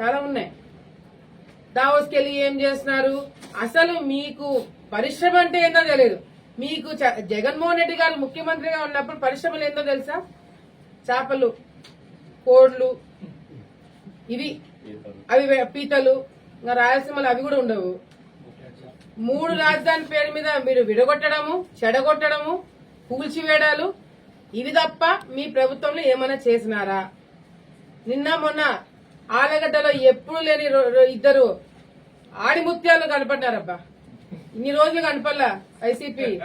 చాలా ఉన్నాయి. దావోస్కి వెళ్ళి ఏం చేస్తున్నారు? అసలు మీకు పరిశ్రమ అంటే ఏందో తెలియదు మీకు జగన్మోహన్ రెడ్డి గారు ముఖ్యమంత్రిగా ఉన్నప్పుడు పరిశ్రమలు ఏందో తెలుసా? చేపలు కోళ్ళు ఇవి అవి పీతలు ఇంకా రాయలసీమలో అవి కూడా ఉండవు. మూడు రాజధాని పేరు మీద మీరు విడగొట్టడము చెడగొట్టడము కూల్చివేయడాలు ఇవి తప్ప మీ ప్రభుత్వంలో ఏమైనా చేసినారా? నిన్న మొన్న ఆలగడ్డలో ఎప్పుడు లేని రో- ఇద్దరు ఆడిముత్యాలు కనపడ్డారబ్బా. ఇన్ని రోజులు కనపడలా వైసీపీ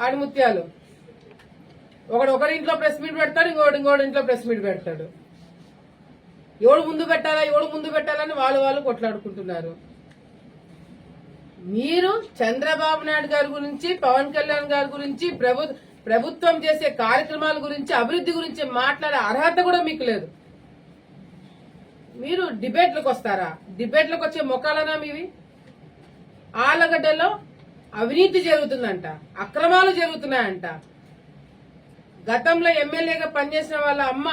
ఆడిముత్యాలు. ఒకడు ఒకరింట్లో ప్రెస్ మీట్ పెడతాడు ఇంకోటి ఇంకోటి ఇంట్లో ప్రెస్ మీట్ పెడతాడు. ఎవడు ముందు పెట్టాలా ఎవడు ముందు పెట్టాలని వాళ్ళు వాళ్ళు కొట్లాడుకుంటున్నారు. మీరు చంద్రబాబు నాయుడు గారి గురించి పవన్ కళ్యాణ్ గారి గురించి ప్రభుత్వం చేసే కార్యక్రమాల గురించి అభివృద్ధి గురించి మాట్లాడే అర్హత కూడా మీకు లేదు. మీరు డిబేట్లకు వస్తారా? డిబేట్లకు వచ్చే మొక్కలనా మీవి? ఆలగడ్డలో అవినీతి జరుగుతుందంట అక్రమాలు జరుగుతున్నాయంట. గతంలో ఎమ్మెల్యేగా పనిచేసిన వాళ్ళ అమ్మ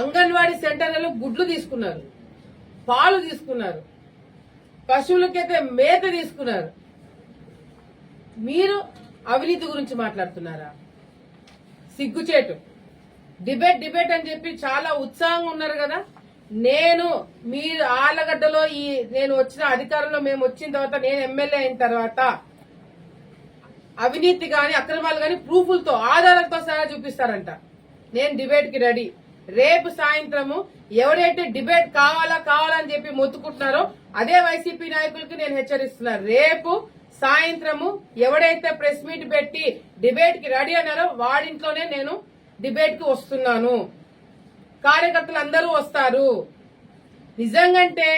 అంగన్వాడీ సెంటర్లలో గుడ్లు తీసుకున్నారు పాలు తీసుకున్నారు పశువులకైతే మేత తీసుకున్నారు. మీరు అవినీతి గురించి మాట్లాడుతున్నారా? సిగ్గుచేటు. డిబేట్ డిబేట్ అని చెప్పి చాలా ఉత్సాహంగా ఉన్నారు కదా. నేను మీరు ఆలగడ్డలో ఈ నేను వచ్చిన అధికారంలో మేము వచ్చిన తర్వాత నేను ఎమ్మెల్యే అయిన తర్వాత అవినీతి గాని అక్రమాలు గాని ప్రూఫ్లతో ఆధారాలతో సహా చూపిస్తారంట. నేను డిబేట్కి రెడీ. రేపు సాయంత్రము ఎవరైతే డిబేట్ కావాలా కావాలని చెప్పి మొత్తుకుంటున్నారో అదే వైసీపీ నాయకులకి నేను హెచ్చరిస్తున్నా. రేపు సాయంత్రము ఎవడైతే ప్రెస్ మీట్ పెట్టి డిబేట్కి రెడీ అన్నారో వాడింట్లోనే నేను డిబేట్కి వస్తున్నాను. కార్యకర్తలు అందరూ వస్తారు. నిజంగంటే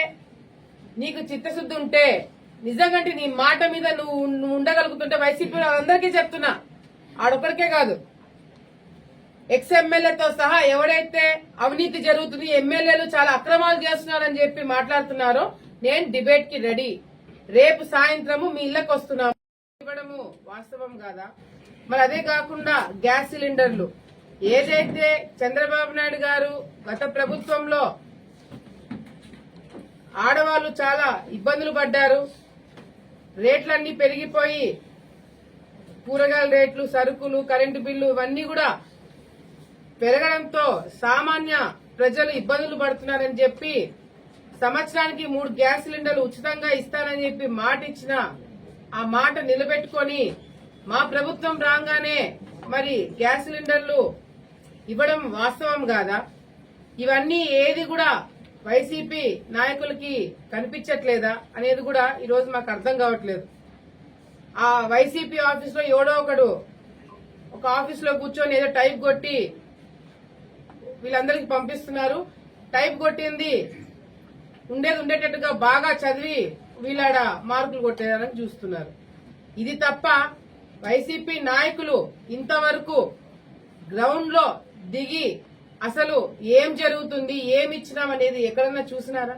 నీకు చిత్తశుద్ధి ఉంటే నిజంగంటే నీ మాట మీద నువ్వు నువ్వు ఉండగలుగుతుంటే వైసీపీ అందరికీ చెప్తున్నా. ఆడొక్కరికే కాదు. ఎక్స్ ఎమ్మెల్యేతో సహా ఎవరైతే అవినీతి జరుగుతుంది ఎమ్మెల్యేలు చాలా అక్రమాలు చేస్తున్నారని చెప్పి మాట్లాడుతున్నారో నేను డిబేట్కి రెడీ. రేపు సాయంత్రము మీ ఇళ్ళకు వస్తున్నాము. ఇవ్వడము వాస్తవం కాదా? మరి అదే కాకుండా గ్యాస్ సిలిండర్లు. ఏదైతే చంద్రబాబు నాయుడు గారు గత ప్రభుత్వంలో ఆడవాళ్ళు చాలా ఇబ్బందులు పడ్డారు రేట్లన్నీ పెరిగిపోయి కూరగాయల రేట్లు సరుకులు కరెంటు బిల్లు ఇవన్నీ కూడా పెరగడంతో సామాన్య ప్రజలు ఇబ్బందులు పడుతున్నారని చెప్పి సంవత్సరానికి మూడు గ్యాస్ సిలిండర్లు ఉచితంగా ఇస్తానని చెప్పి మాట ఇచ్చిన ఆ మాట నిలబెట్టుకొని మా ప్రభుత్వం రాగానే మరి గ్యాస్ సిలిండర్లు ఇవ్వడం వాస్తవం కాదా? ఇవన్నీ ఏది కూడా వైసీపీ నాయకులకి కనిపించట్లేదా అనేది కూడా ఈరోజు మాకు అర్థం కావట్లేదు. ఆ వైసీపీ ఆఫీస్లో ఎవడో ఒకడు ఒక ఆఫీస్లో కూర్చొని ఏదో టైప్ కొట్టి వీళ్ళందరికి పంపిస్తున్నారు. టైప్ కొట్టింది ఉండేది ఉండేటట్టుగా బాగా చదివి వీళ్ళాడ మార్కులు కొట్టేయాలని చూస్తున్నారు. ఇది తప్ప వైసీపీ నాయకులు ఇంతవరకు గ్రౌండ్లో దిగి అసలు ఏం జరుగుతుంది ఏమి ఇచ్చినాం అనేది ఎక్కడన్నా చూసినారా?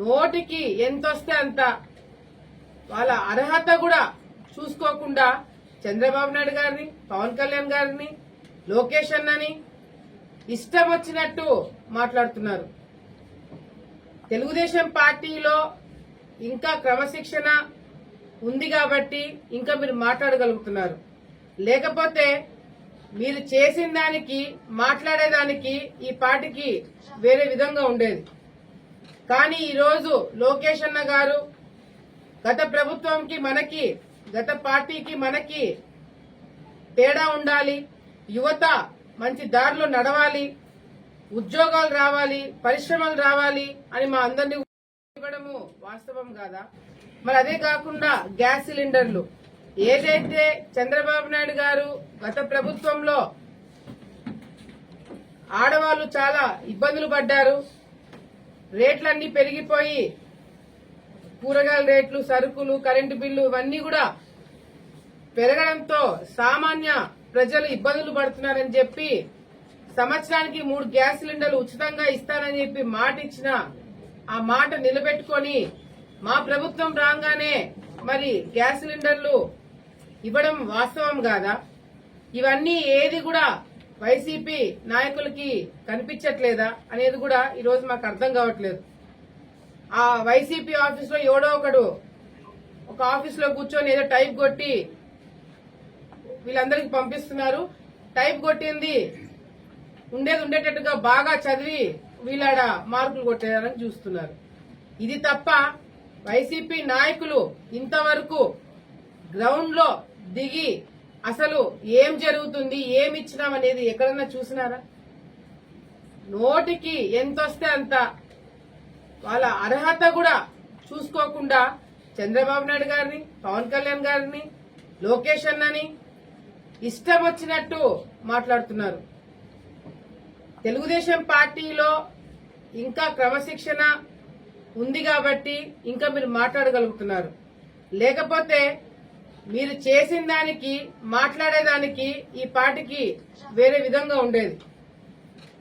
నోటికి ఎంత వస్తే అంత వాళ్ళ అర్హత కూడా చూసుకోకుండా చంద్రబాబు నాయుడు గారిని పవన్ కళ్యాణ్ గారిని లోకేష్ అన్నని ఇష్టం వచ్చినట్టు మాట్లాడుతున్నారు. తెలుగుదేశం పార్టీలో ఇంకా క్రమశిక్షణ ఉంది కాబట్టి ఇంకా మీరు మాట్లాడగలుగుతున్నారు. లేకపోతే మీరు చేసిన దానికి మాట్లాడేదానికి ఈ పార్టీకి వేరే విధంగా ఉండేది. కానీ ఈరోజు లోకేష్ అన్న గారు గత ప్రభుత్వంకి మనకి గత పార్టీకి మనకి తేడా ఉండాలి యువత మంచి దారిలో నడవాలి ఉద్యోగాలు రావాలి పరిశ్రమలు రావాలి అని మా అందరినీ ఇవ్వడము వాస్తవం కాదా? మరి అదే కాకుండా గ్యాస్ సిలిండర్లు. ఏదైతే చంద్రబాబు నాయుడు గారు గత ప్రభుత్వంలో ఆడవాళ్ళు చాలా ఇబ్బందులు పడ్డారు రేట్లన్నీ పెరిగిపోయి కూరగాయల రేట్లు సరుకులు కరెంటు బిల్లు ఇవన్నీ కూడా పెరగడంతో సామాన్య ప్రజలు ఇబ్బందులు పడుతున్నారని చెప్పి సంవత్సరానికి మూడు గ్యాస్ సిలిండర్లు ఉచితంగా ఇస్తానని చెప్పి మాట ఇచ్చిన ఆ మాట నిలబెట్టుకొని మా ప్రభుత్వం రాగానే మరి గ్యాస్ సిలిండర్లు ఇవ్వడం వాస్తవం కాదా? ఇవన్నీ ఏది కూడా వైసీపీ నాయకులకి కనిపించట్లేదా అనేది కూడా ఈరోజు మాకు అర్థం కావట్లేదు. ఆ వైసీపీ ఆఫీస్లో ఎవడో ఒకడు ఒక ఆఫీస్లో కూర్చొని ఏదో టైప్ కొట్టి వీళ్ళందరికి పంపిస్తున్నారు. టైప్ కొట్టింది ఉండేది ఉండేటట్టుగా బాగా చదివి వీళ్ళాడ మార్కులు కొట్టేయాలని చూస్తున్నారు. ఇది తప్ప వైసీపీ నాయకులు ఇంతవరకు గ్రౌండ్లో దిగి అసలు ఏం జరుగుతుంది ఏమి ఇచ్చినాం అనేది ఎక్కడన్నా చూసినారా? నోటికి ఎంత వస్తే అంత వాళ్ళ అర్హత కూడా చూసుకోకుండా చంద్రబాబు నాయుడు గారిని పవన్ కళ్యాణ్ గారిని లోకేష్ అన్నని ఇష్టం వచ్చినట్టు మాట్లాడుతున్నారు. తెలుగుదేశం పార్టీలో ఇంకా క్రమశిక్షణ ఉంది కాబట్టి ఇంకా మీరు మాట్లాడగలుగుతున్నారు. లేకపోతే మీరు చేసిన దానికి మాట్లాడేదానికి ఈ పార్టీకి వేరే విధంగా ఉండేది.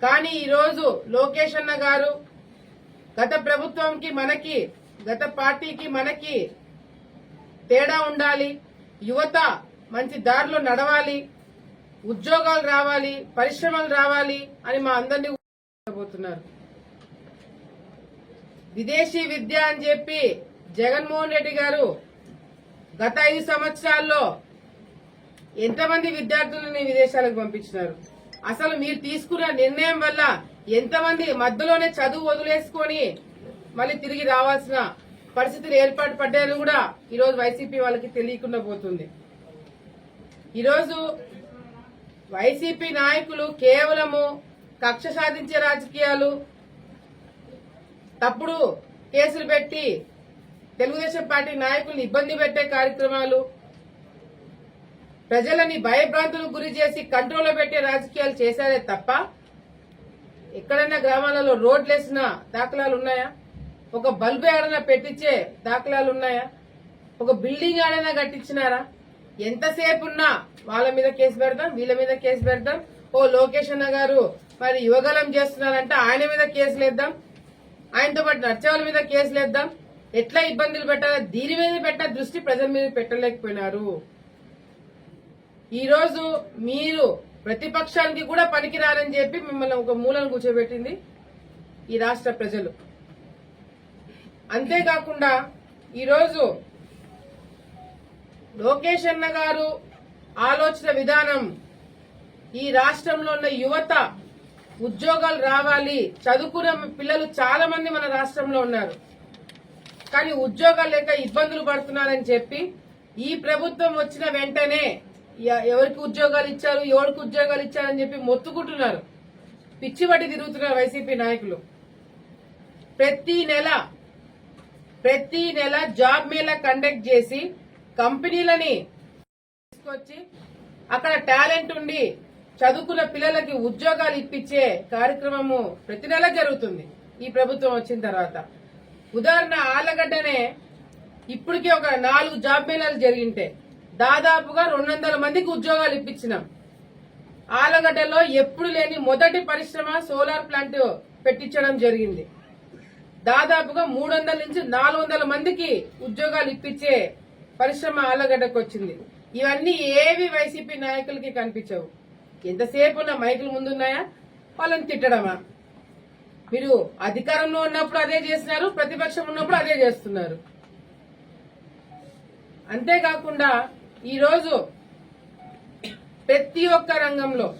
కానీ ఈరోజు లోకేష్ అన్న గారు గత ప్రభుత్వంకి మనకి గత పార్టీకి మనకి తేడా ఉండాలి యువత మంచి దారిలో నడవాలి ఉద్యోగాలు రావాలి పరిశ్రమలు రావాలి అని మా అందరినీ పోతున్నారు విదేశీ విద్య అని చెప్పి జగన్మోహన్ రెడ్డి గారు గత ఐదు సంవత్సరాల్లో ఎంతమంది విద్యార్థులని విదేశాలకు పంపించినారు? అసలు మీరు తీసుకున్న నిర్ణయం వల్ల ఎంతమంది మధ్యలోనే చదువు వదిలేసుకొని మళ్ళీ తిరిగి రావాల్సిన పరిస్థితులు ఏర్పాటు పడ్డాయని కూడా ఈరోజు వైసీపీ వాళ్ళకి తెలియకుండా పోతుంది. ఈరోజు వైసీపీ నాయకులు కేవలము కక్ష సాధించే రాజకీయాలు తప్పుడు కేసులు పెట్టి తెలుగుదేశం పార్టీ నాయకుల్ని ఇబ్బంది పెట్టే కార్యక్రమాలు ప్రజలని భయభ్రాంతులకు గురి చేసి కంట్రోల్లో పెట్టే రాజకీయాలు చేశారే తప్ప ఎక్కడైనా గ్రామాలలో రోడ్లు వేసిన దాఖలాలు ఉన్నాయా? ఒక బల్బు ఏడైనా పెట్టించే దాఖలాలు ఉన్నాయా? ఒక బిల్డింగ్ ఏడైనా కట్టించినారా? ఎంతసేపు ఉన్నా వాళ్ళ మీద కేసు పెడదాం వీళ్ళ మీద కేసు పెడదాం. ఓ లోకేష్ అన్న గారు మరి యువగలం చేస్తున్నారంటే ఆయన మీద కేసులు వేద్దాం ఆయనతో పాటు నడిచేవాళ్ళ మీద కేసులు వేద్దాం ఎట్లా ఇబ్బందులు పెట్టాలో? దీని మీద పెట్ట దృష్టి ప్రజల మీద పెట్టలేకపోయినారు. ఈరోజు మీరు ప్రతిపక్షానికి కూడా పనికిరారని చెప్పి మిమ్మల్ని ఒక మూలను కూర్చోబెట్టింది ఈ రాష్ట్ర ప్రజలు. అంతేకాకుండా ఈరోజు లోకేష్ అన్న గారు ఆలోచన విధానం ఈ రాష్ట్రంలో ఉన్న యువత ఉద్యోగాలు రావాలి చదువుకున్న పిల్లలు చాలా మంది మన రాష్ట్రంలో ఉన్నారు. కానీ ఉద్యోగాలు లేక ఇబ్బందులు పడుతున్నారని చెప్పి ఈ ప్రభుత్వం వచ్చిన వెంటనే ఎవరికి ఉద్యోగాలు ఇచ్చారు ఎవరికి ఉద్యోగాలు ఇచ్చారని చెప్పి మొత్తుకుంటున్నారు. పిచ్చి తిరుగుతున్నారు వైసీపీ నాయకులు. ప్రతి నెల ప్రతి నెల జాబ్ మేళా కండక్ట్ చేసి కంపెనీలని తీసుకొచ్చి అక్కడ టాలెంట్ ఉండి చదువుకున్న పిల్లలకి ఉద్యోగాలు ఇప్పించే కార్యక్రమము ప్రతి నెల జరుగుతుంది. ఈ ప్రభుత్వం వచ్చిన తర్వాత. ఉదాహరణ ఆలగడ్డనే ఇప్పటికే ఒక నాలుగు జాబ్ మేళాలు జరిగింటే దాదాపుగా రెండు వందల మందికి ఉద్యోగాలు ఇప్పించినాం. ఆలగడ్డలో ఎప్పుడు లేని మొదటి పరిశ్రమ సోలార్ ప్లాంట్ పెట్టించడం జరిగింది. దాదాపుగా మూడు వందల నుంచి నాలుగు వందల మందికి ఉద్యోగాలు ఇప్పించే పరిశ్రమ ఆలగడ్డకు వచ్చింది. ఇవన్నీ ఏవి వైసీపీ నాయకులకి కనిపించవు. ఎంతసేపు ఉన్న మైకులు ముందున్నాయా? వాళ్ళని తిట్టడమా? మీరు అధికారంలో ఉన్నప్పుడు అదే చేసినారు ప్రతిపక్షం ఉన్నప్పుడు అదే చేస్తున్నారు. అంతేకాకుండా ఈరోజు ప్రతి ఒక్క రంగంలో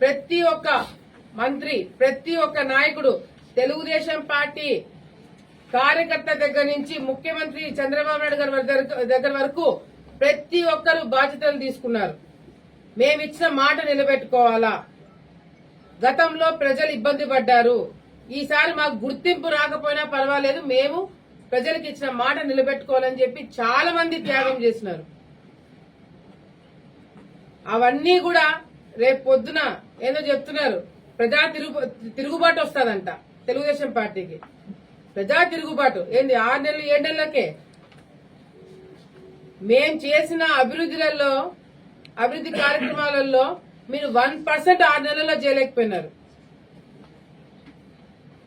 ప్రతి ఒక్క మంత్రి ప్రతి ఒక్క నాయకుడు తెలుగుదేశం పార్టీ కార్యకర్త దగ్గర నుంచి ముఖ్యమంత్రి చంద్రబాబు నాయుడు గారి దగ్గర- దగ్గర వరకు ప్రతి ఒక్కరు బాధ్యతలు తీసుకున్నారు. మేమిచ్చిన మాట నిలబెట్టుకోవాలా? గతంలో ప్రజలు ఇబ్బంది పడ్డారు. ఈసారి మాకు గుర్తింపు రాకపోయినా పర్వాలేదు. మేము ప్రజలకు ఇచ్చిన మాట నిలబెట్టుకోవాలని చెప్పి చాలా మంది త్యాగం చేసినారు. అవన్నీ కూడా రేపు పొద్దున ఏదో చెప్తున్నారు. ప్రజా తిరుగు తిరుగుబాటు వస్తుందంట తెలుగుదేశం పార్టీకి. ప్రజా తిరుగుబాటు. ఏంది ఆరు నెలలు ఏడు నెలలకే? మేం చేసిన అభివృద్ధిలలో అభివృద్ధి కార్యక్రమాలలో మీరు వన్ పర్సెంట్ ఆరు నెలల్లో చేయలేకపోయినారు.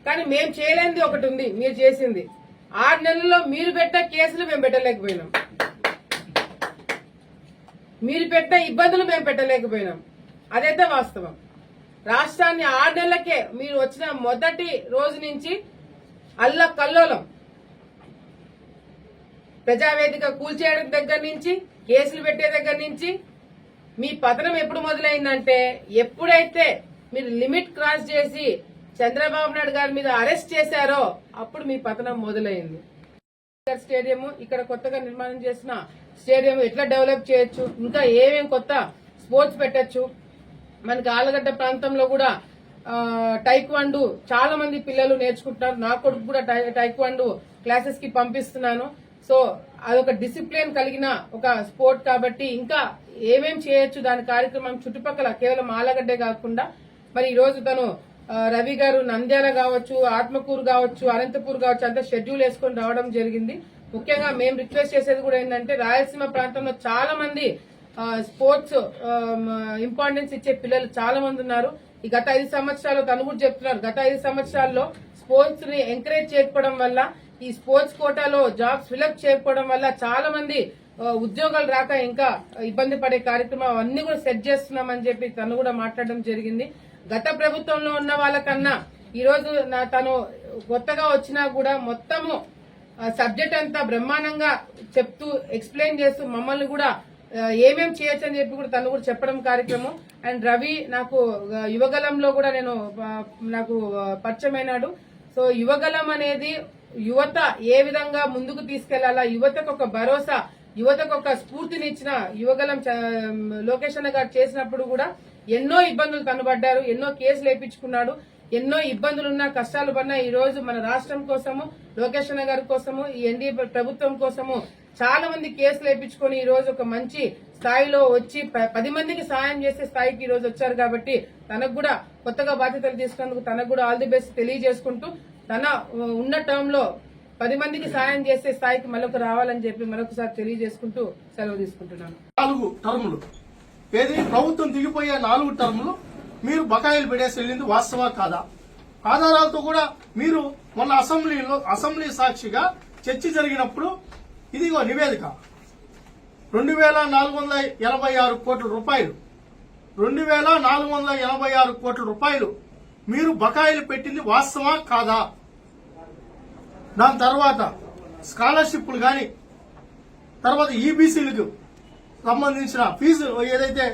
కానీ మేము చేయలేనిది ఒకటి ఉంది మీరు చేసింది. ఆరు నెలల్లో మీరు పెట్ట కేసులు మేము పెట్టలేకపోయినాం. మీరు పెట్ట ఇబ్బందులు మేము పెట్టలేకపోయినాం. అదైతే వాస్తవం? రాష్ట్రాన్ని ఆరు నెలలకే మీరు వచ్చిన మొదటి రోజు నుంచి అల్ల కల్లోలం. ప్రజావేదిక కూల్చేయడం దగ్గర నుంచి కేసులు పెట్టే దగ్గర నుంచి మీ పతనం ఎప్పుడు మొదలైందంటే ఎప్పుడైతే మీరు లిమిట్ క్రాస్ చేసి చంద్రబాబు నాయుడు గారి మీద అరెస్ట్ చేశారో అప్పుడు మీ పతనం మొదలైంది. స్టేడియం ఇక్కడ కొత్తగా నిర్మాణం చేసిన స్టేడియం ఎట్లా డెవలప్ చేయొచ్చు? ఇంకా ఏమేం కొత్త స్పోర్ట్స్ పెట్టచ్చు? మనకి ఆలగడ్డ ప్రాంతంలో కూడా టైక్వాండు చాలా మంది పిల్లలు నేర్చుకుంటున్నారు. నా కొడుకు కూడా టై- టైక్వాండు క్లాసెస్కి పంపిస్తున్నాను. సో అదొక డిసిప్లిన్ కలిగిన ఒక స్పోర్ట్ కాబట్టి ఇంకా ఏమేం చేయొచ్చు? దాని కార్యక్రమం చుట్టుపక్కల కేవలం ఆలగడ్డే కాకుండా మరి ఈ రోజు తను రవి గారు నంద్యాల కావచ్చు ఆత్మకూరు కావచ్చు అనంతపూర్ కావచ్చు అంతా షెడ్యూల్ వేసుకొని రావడం జరిగింది. ముఖ్యంగా మేము రిక్వెస్ట్ చేసేది కూడా ఏంటంటే రాయలసీమ ప్రాంతంలో చాలా మంది స్పోర్ట్స్ ఇంపార్టెన్స్ ఇచ్చే పిల్లలు చాలా మంది ఉన్నారు. ఈ గత ఐదు సంవత్సరాలు తను కూడా చెప్తున్నారు గత ఐదు సంవత్సరాల్లో స్పోర్ట్స్ని ఎంకరేజ్ చేయకపోవడం వల్ల ఈ స్పోర్ట్స్ కోటాలో జాబ్స్ ఫిలప్ చేయకపోవడం వల్ల చాలా మంది ఉద్యోగాలు రాక ఇంకా ఇబ్బంది పడే కార్యక్రమం అవన్నీ కూడా సెట్ చేస్తున్నామని చెప్పి తను కూడా మాట్లాడడం జరిగింది. గత ప్రభుత్వంలో ఉన్న వాళ్ళకన్నా ఈరోజు నా తను కొత్తగా వచ్చినా కూడా మొత్తము సబ్జెక్ట్ అంతా బ్రహ్మాండంగా చెప్తూ ఎక్స్ప్లెయిన్ చేస్తూ మమ్మల్ని కూడా ఏమేమి ఏమేం చేయొచ్చు అని చెప్పి కూడా తను కూడా చెప్పడం కార్యక్రమం. అండ్ రవి నాకు యువగలంలో కూడా నేను నాకు పరిచయమైనాడు సో యువగలం అనేది యువత ఏ విధంగా ముందుకు తీసుకెళ్ళాలా యువతకు ఒక భరోసా యువతకు ఒక స్ఫూర్తినిచ్చిన యువగలం లోకేష్ అన్న గారు చేసినప్పుడు కూడా ఎన్నో ఇబ్బందులు కనబడ్డారు ఎన్నో కేసులు వేయించుకున్నాడు ఎన్నో ఇబ్బందులున్నా కష్టాలు పడినా ఈ రోజు మన రాష్ట్రం కోసము లోకేష్ అన్న గారి కోసము ఈ ఎన్డీఏ ప్రభుత్వం కోసము చాలా మంది కేసులు వేయించుకొని ఈ రోజు ఒక మంచి స్థాయిలో వచ్చి ప- పది మందికి సాయం చేసే స్థాయికి ఈ రోజు వచ్చారు కాబట్టి తనకు కూడా కొత్తగా బాధ్యతలు తీసుకున్నందుకు తనకు కూడా ఆల్ ది బెస్ట్ తెలియజేసుకుంటూ తన ఉన్న టర్మ్లో పది మందికి సాయం చేసే స్థాయికి మరొక రావాలని చెప్పి మరొకసారి తెలియజేసుకుంటూ సెలవు తీసుకుంటున్నాను. ఏది ప్రభుత్వం దిగిపోయే నాలుగు టర్ములు మీరు బకాయిలు పెట్టేసి వెళ్ళింది వాస్తవా కాదా? ఆధారాలతో కూడా మీరు మొన్న అసెంబ్లీలో అసెంబ్లీ సాక్షిగా చర్చ జరిగినప్పుడు ఇదిగో నివేదిక. రెండు వేల నాలుగు వందల ఎనభై ఆరు కోట్ల రూపాయలు. రెండు వేల నాలుగు వందల ఎనభై ఆరు కోట్ల రూపాయలు మీరు బకాయిలు పెట్టింది వాస్తవా కాదా? దాని తర్వాత స్కాలర్షిప్లు కానీ తర్వాత ఈబీసీలకు సంబంధించిన ఫీజు ఏదైతే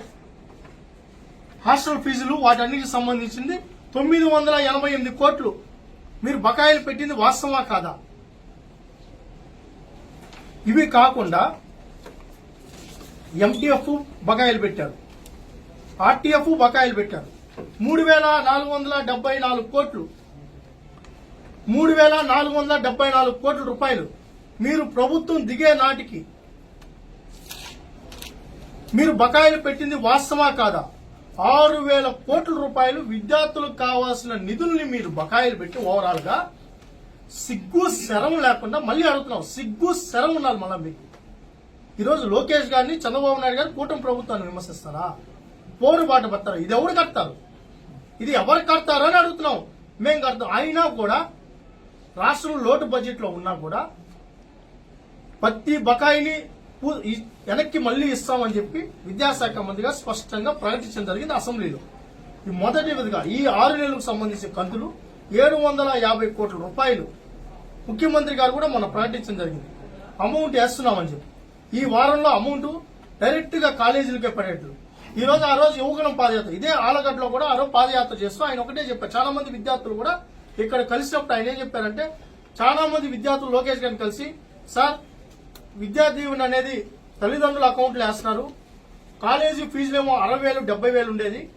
హాస్టల్ ఫీజులు వాటన్నిటికి సంబంధించింది తొమ్మిది వందల ఎనభై ఎనిమిది కోట్లు మీరు బకాయిలు పెట్టింది వాస్తవా కాదా? ఇవి కాకుండా ఎంటీఎఫ్ బకాయిలు పెట్టారు. ఆర్టీఎఫ్ బకాయిలు పెట్టారు. మూడు వేల నాలుగు వందల డెబ్బై నాలుగు కోట్లు. మూడు వేల నాలుగు వందల డెబ్బై నాలుగు కోట్ల రూపాయలు మీరు ప్రభుత్వం దిగే నాటికి మీరు బకాయిలు పెట్టింది వాస్తవా కాదా? ఆరు వేల కోట్ల రూపాయలు విద్యార్థులకు కావాల్సిన నిధుల్ని మీరు బకాయిలు పెట్టి ఓవరాల్గా సిగ్గు శరం లేకుండా మళ్ళీ అడుగుతున్నాం. సిగ్గు శరం ఉండాలి మళ్ళీ మీకు. ఈరోజు లోకేష్ గారిని చంద్రబాబు నాయుడు గారు కూటమి ప్రభుత్వాన్ని విమర్శిస్తారా? పోరు బాట పడతారా ఇది ఎవరు కడతారు? ఇది ఎవరు కడతారు అని అడుగుతున్నాం. మేం కడతాం. అయినా కూడా రాష్ట్రం లోటు బడ్జెట్లో ఉన్నా కూడా ప్రతి బకాయిని వెనక్కి మళ్ళీ ఇస్తామని చెప్పి విద్యాశాఖ మంత్రిగా స్పష్టంగా ప్రకటించడం జరిగింది అసెంబ్లీలో. ఈ మొదటి విధంగా ఈ ఆరు నెలలకు సంబంధించిన కంతులు ఏడు వందల యాభై కోట్ల రూపాయలు ముఖ్యమంత్రి గారు కూడా మొన్న ప్రకటించడం జరిగింది. అమౌంట్ వేస్తున్నామని చెప్పి. ఈ వారంలో అమౌంట్ డైరెక్ట్గా కాలేజీలకే పడేట్లు ఈ రోజు ఆ రోజు యువకులం పాదయాత్ర. ఇదే ఆలగడ్డలో కూడా ఆ రోజు పాదయాత్ర చేస్తూ ఆయన ఒకటే చెప్పారు. చాలా మంది విద్యార్థులు కూడా ఇక్కడ కలిసినప్పుడు ఆయన ఏం చెప్పారంటే చాలా మంది విద్యార్థులు లోకేష్ గారిని కలిసి సార్ విద్యా దీవెన అనేది తల్లిదండ్రుల అకౌంట్లు వేస్తున్నారు. కాలేజీ ఫీజులేమో అరవై వేలు డెబ్బై వేలు ఉండేది.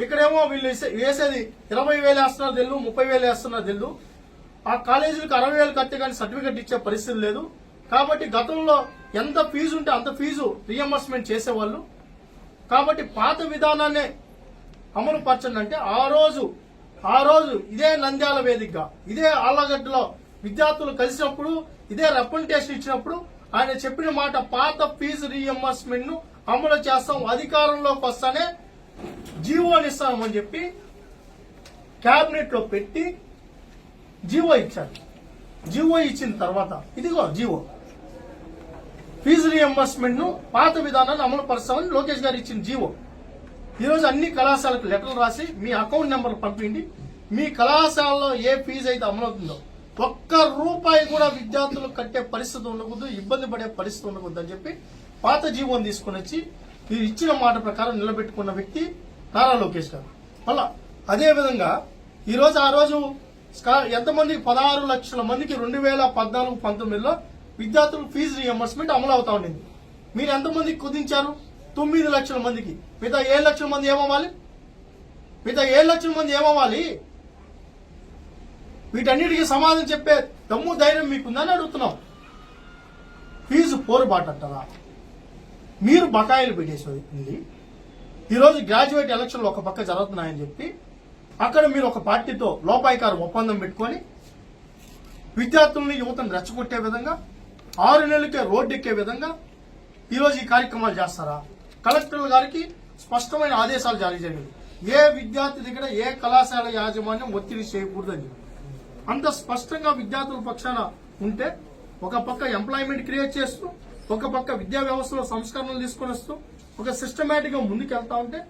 ఇక్కడేమో వీళ్ళు వేసే- వేసేది ఇరవై వేలు వేస్తున్నారు తెలు ముప్పై వేలు వేస్తున్నారు తెలు ఆ కాలేజీలకు అరవై వేలు కట్టే కానీ సర్టిఫికెట్ ఇచ్చే పరిస్థితి లేదు. కాబట్టి గతంలో ఎంత ఫీజు ఉంటే అంత ఫీజు రియంబర్స్మెంట్ చేసేవాళ్ళు. కాబట్టి పాత విధానాన్ని అమలు పరచండి అంటే ఆ రోజు ఆ రోజు ఇదే నంద్యాల వేదికగా ఇదే ఆళ్ళగడ్డలో విద్యార్థులు కలిసినప్పుడు ఇదే రిప్రజెంటేషన్ ఇచ్చినప్పుడు ఆయన చెప్పిన మాట పాత ఫీజు రీఎంబర్స్మెంట్ను అమలు చేస్తాం అధికారంలోకి వస్తానే జీవోని ఇస్తామని చెప్పి క్యాబినెట్లో పెట్టి జీవో ఇచ్చారు. జీవో ఇచ్చిన తర్వాత ఇదిగో జీవో. ఫీజు రీఎంబర్స్మెంట్ను పాత విధానాన్ని అమలు పరుస్తామని లోకేష్ గారు ఇచ్చిన జీవో. ఈరోజు అన్ని కళాశాలకు లెటర్లు రాసి మీ అకౌంట్ నెంబర్ పంపిండి మీ కళాశాలలో ఏ ఫీజు అయితే అమలవుతుందో. ఒక్క రూపాయి కూడా విద్యార్థులు కట్టే పరిస్థితి ఉండకూడదు ఇబ్బంది పడే పరిస్థితి ఉండకూడదు అని చెప్పి పాత జీవోని తీసుకుని వచ్చి మీరు ఇచ్చిన మాట ప్రకారం నిలబెట్టుకున్న వ్యక్తి నారా లోకేష్ గారు. మళ్ళా అదేవిధంగా ఈరోజు ఆ రోజు ఎంతమంది పదహారు లక్షల మందికి రెండు వేల పద్నాలుగు పంతొమ్మిదిలో విద్యార్థులు ఫీజు రియంబర్స్మెంట్ అమలు అవుతా ఉండింది. మీరు ఎంతమందికి కుదించారు? తొమ్మిది లక్షల మందికి. మిగతా ఏడు లక్షల మంది ఏమవ్వాలి? మిగతా ఏడు లక్షల మంది ఏమవ్వాలి? వీటన్నిటికీ సమాధానం చెప్పే దమ్ము ధైర్యం మీకుందని అడుగుతున్నాం. ఫీజు పోరుబాటు అంటారా మీరు బకాయిలు పెట్టేసింది. ఈరోజు గ్రాడ్యుయేట్ ఎలక్షన్లు ఒక పక్క జరుగుతున్నాయని చెప్పి అక్కడ మీరు ఒక పార్టీతో లోపాయికారు ఒప్పందం పెట్టుకొని విద్యార్థుల్ని యువతను రెచ్చగొట్టే విధంగా ఆరు నెలలకే రోడ్డెక్కే విధంగా ఈరోజు ఈ కార్యక్రమాలు చేస్తారా? కలెక్టర్ల గారికి స్పష్టమైన ఆదేశాలు జారీ చేయండి. ఏ విద్యార్థి దగ్గర ఏ కళాశాల యాజమాన్యం ఒత్తిడి చేయకూడదని చెప్పి. అంత స్పష్టంగా విద్యార్థుల పక్షాన ఉంటే ఒక పక్క ఎంప్లాయ్మెంట్ క్రియేట్ చేస్తూ ఒక పక్క విద్యా వ్యవస్థలో సంస్కరణలు తీసుకొని వస్తూ ఒక సిస్టమేటిక్గా ముందుకెళ్తా ఉంటే